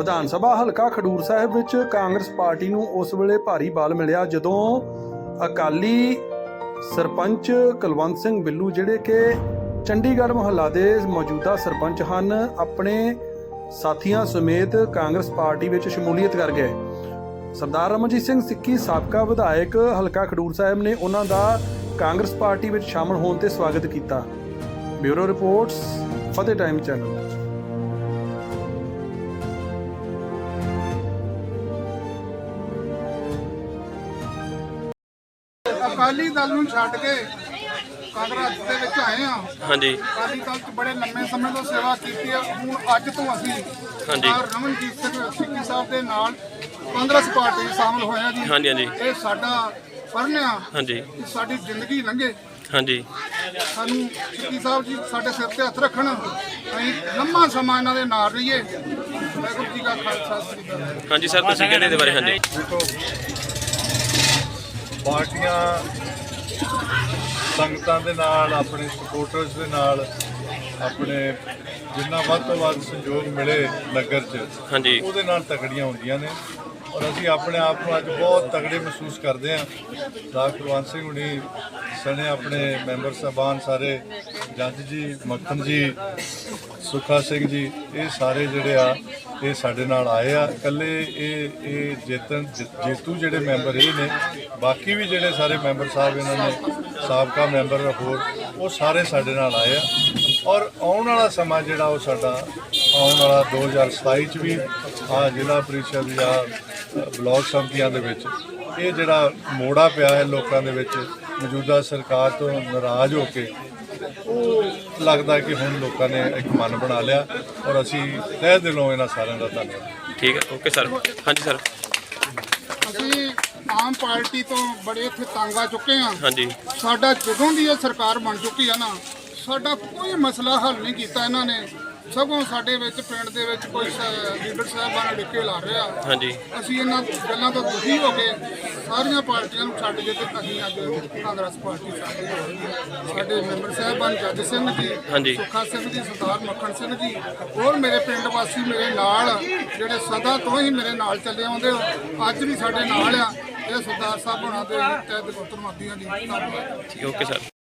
ਵਿਧਾਨ ਸਭਾ ਹਲਕਾ ਖਡੂਰ ਸਾਹਿਬ ਵਿੱਚ ਕਾਂਗਰਸ ਪਾਰਟੀ ਨੂੰ ਉਸ ਵੇਲੇ ਭਾਰੀ ਬਾਲ ਮਿਲਿਆ ਜਦੋਂ ਅਕਾਲੀ ਸਰਪੰਚ ਕੁਲਵੰਤ ਸਿੰਘ ਬਿੱਲੂ ਜਿਹੜੇ ਕਿ ਚੰਡੀਗੜ੍ਹ ਮੁਹੱਲਾ ਦੇ ਮੌਜੂਦਾ ਸਰਪੰਚ ਹਨ, ਆਪਣੇ ਸਾਥੀਆਂ ਸਮੇਤ ਕਾਂਗਰਸ ਪਾਰਟੀ ਵਿੱਚ ਸ਼ਮੂਲੀਅਤ ਕਰ ਗਏ। ਸਰਦਾਰ ਰਮਨਜੀਤ ਸਿੰਘ ਸਿੱਕੀ, ਸਾਬਕਾ ਵਿਧਾਇਕ ਹਲਕਾ ਖਡੂਰ ਸਾਹਿਬ ਨੇ ਉਹਨਾਂ ਦਾ ਕਾਂਗਰਸ ਪਾਰਟੀ ਵਿੱਚ ਸ਼ਾਮਲ ਹੋਣ ਤੇ ਸਵਾਗਤ ਕੀਤਾ। Bureau reports, Fateh time channel. Akali Dal ਨੂੰ ਛੱਡ ਕੇ ਕਾਂਗਰਸ ਦੇ ਵਿੱਚ ਆਏ ਆ ਹਾਂਜੀ। ਅਕਾਲੀ ਦਲ 'ਚ ਬੜੇ ਲੰਮੇ ਸਮੇਂ ਤੋਂ ਸੇਵਾ ਕੀਤੀ ਹੈ। ਹੁਣ ਅੱਜ ਤੋਂ ਅਸੀਂ ਹਾਂਜੀ। ਰਮਨਜੀਤ ਸਿੰਘ ਸਿੱਕੀ ਸਾਹਿਬ ਦੇ ਨਾਲ ਕਾਂਗਰਸ ਪਾਰਟੀ 'ਚ ਸ਼ਾਮਲ ਹੋਏ ਆ ਜੀ। ਹਾਂਜੀ, ਹਾਂਜੀ। ਇਹ ਸਾਡਾ ਫਰਨ ਆ ਹਾਂਜੀ। ਸਾਡੀ ਜ਼ਿੰਦਗੀ ਲੰਘੇ। ਹਾਂਜੀ। ਸਾਨੂੰ ਸਿੱਕੀ ਸਾਹਿਬ ਜੀ ਸਾਡੇ ਸਿਰ ਤੇ ਹੱਥ ਰੱਖਣ। ਅਸੀਂ ਲੰਮਾ ਸਮਾਂ ਇਹਨਾਂ ਦੇ ਨਾਲ ਰਹੀਏ। ਵਾਹਿਗੁਰੂ ਜੀ ਕਾ ਖਾਲਸਾ ਸ੍ਰੀ ਅਕਾਲ। ਹਾਂਜੀ ਸਰ ਤੁਸੀਂ ਕਹਿੰਦੇ ਇਹਦੇ ਬਾਰੇ? ਹਾਂਜੀ। ਪਾਰਟੀਆਂ ਸੰਗਤਾਂ ਦੇ ਨਾਲ ਆਪਣੇ ਸਪੋਰਟਰਸ ਦੇ ਨਾਲ ਆਪਣੇ ਜਿੰਨਾ ਵੱਧ ਤੋਂ ਵੱਧ ਸਹਿਯੋਗ ਮਿਲੇ ਨਗਰ 'ਚ ਹਾਂਜੀ। ਉਹਦੇ ਨਾਲ ਤਕੜੀਆਂ ਹੁੰਦੀਆਂ ਨੇ। ਔਰ ਅਸੀਂ ਆਪਣੇ ਆਪ ਨੂੰ ਅੱਜ ਬਹੁਤ ਤਗੜੇ ਮਹਿਸੂਸ ਕਰਦੇ ਹਾਂ। ਡਾਕਟਰ ਕੁਲਵੰਤ ਸਿੰਘ ਹੁਣੀ ਸਣੇ ਆਪਣੇ ਮੈਂਬਰ ਸਾਹਿਬਾਨ ਸਾਰੇ, ਜੱਜ ਜੀ, ਮੱਖਣ ਜੀ, ਸੁਖਾ ਸਿੰਘ ਜੀ, ਇਹ ਸਾਰੇ ਜਿਹੜੇ ਆ, ਇਹ ਸਾਡੇ ਨਾਲ ਆਏ ਆ। ਇਕੱਲੇ ਇਹ ਇਹ ਜੇਤਨ ਜੇ- ਜੇਤੂ ਜਿਹੜੇ ਮੈਂਬਰ ਇਹ ਨੇ, ਬਾਕੀ ਵੀ ਜਿਹੜੇ ਸਾਰੇ ਮੈਂਬਰ ਸਾਹਿਬ ਇਹਨਾਂ ਨੇ, ਸਾਬਕਾ ਮੈਂਬਰ ਹੋਰ, ਉਹ ਸਾਰੇ ਸਾਡੇ ਨਾਲ ਆਏ ਆ। ਔਰ ਆਉਣ ਵਾਲਾ ਸਮਾਂ ਜਿਹੜਾ ਉਹ ਸਾਡਾ ਆਉਣ ਵਾਲਾ 2027 ਚ ਵੀ ਆ ਜ਼ਿਲ੍ਹਾ ਪ੍ਰੀਸ਼ਦ ਜਾਂ ਬਲਾਕ ਸੰਮਤੀਆਂ ਦੇ ਵਿੱਚ। ਇਹ ਜਿਹੜਾ ਮੋੜਾ ਪਿਆ ਹੈ ਲੋਕਾਂ ਦੇ ਵਿੱਚ ਮੌਜੂਦਾ ਸਰਕਾਰ ਤੋਂ ਨਾਰਾਜ਼ ਹੋ ਕੇ ਉਹ ਲੱਗਦਾ ਕਿ ਹੁਣ ਲੋਕਾਂ ਨੇ ਇੱਕ ਮਨ ਬਣਾ ਲਿਆ ਔਰ ਅਸੀਂ ਤਹਿ ਦਿਲੋਂ ਇਹਨਾਂ ਸਾਰਿਆਂ ਦਾ ਧੰਨਵਾਦ। ਠੀਕ ਹੈ ਓਕੇ ਸਰ। ਹਾਂਜੀ ਸਰ। ਅਸੀਂ ਆਮ ਪਾਰਟੀ ਤੋਂ ਬੜੇ ਇੱਥੇ ਤੰਗ ਆ ਚੁੱਕੇ ਹਾਂ। ਹਾਂਜੀ। ਸਾਡਾ ਜਦੋਂ ਦੀ ਇਹ ਸਰਕਾਰ ਬਣ ਚੁੱਕੀ ਆ ਨਾ ਸਾਡਾ ਕੋਈ ਮਸਲਾ ਹੱਲ ਨਹੀਂ ਕੀਤਾ ਇਹਨਾਂ ਨੇ। ਸਗੋਂ ਸਾਡੇ ਵਿੱਚ ਪਿੰਡ ਦੇ ਵਿੱਚ ਕੋਈ ਲੀਡਰ ਸਾਹਿਬਾਨ ਡਿੱਕੇ ਲਾ ਰਿਹਾ ਹਾਂਜੀ। ਅਸੀਂ ਇਹਨਾਂ ਗੱਲਾਂ ਤੋਂ ਦੁਖੀ ਹੋ ਕੇ ਸਾਰੀਆਂ ਪਾਰਟੀਆਂ ਨੂੰ ਛੱਡ ਕੇ ਤੇ ਅਸੀਂ ਅੱਜ ਕਾਂਗਰਸ ਪਾਰਟੀ ਸਾਡੇ ਸਾਡੇ ਮੈਂਬਰ ਸਾਹਿਬਾਨ ਜੱਜ ਸਿੰਘ ਜੀ ਹਾਂਜੀ। ਸੁੱਖਾ ਸਿੰਘ ਜੀ ਸਰਦਾਰ ਮੱਖਣ ਸਿੰਘ ਜੀ ਹੋਰ ਮੇਰੇ ਪਿੰਡ ਵਾਸੀ ਮੇਰੇ ਨਾਲ ਜਿਹੜੇ ਸਦਾ ਤੋਂ ਹੀ ਮੇਰੇ ਨਾਲ ਚੱਲੇ ਆਉਂਦੇ ਹੋ ਅੱਜ ਵੀ ਸਾਡੇ ਨਾਲ ਆ। ਇਹ ਸਰਦਾਰ ਸਾਹਿਬ ਹੋਣਾ ਦੇ ਤਹਿਤ ਗੁਰਤਰਮਾਦੀਆਂ ਦੀ ਧੰਨਵਾਦ। ਠੀਕ ਓਕੇ ਸਰ।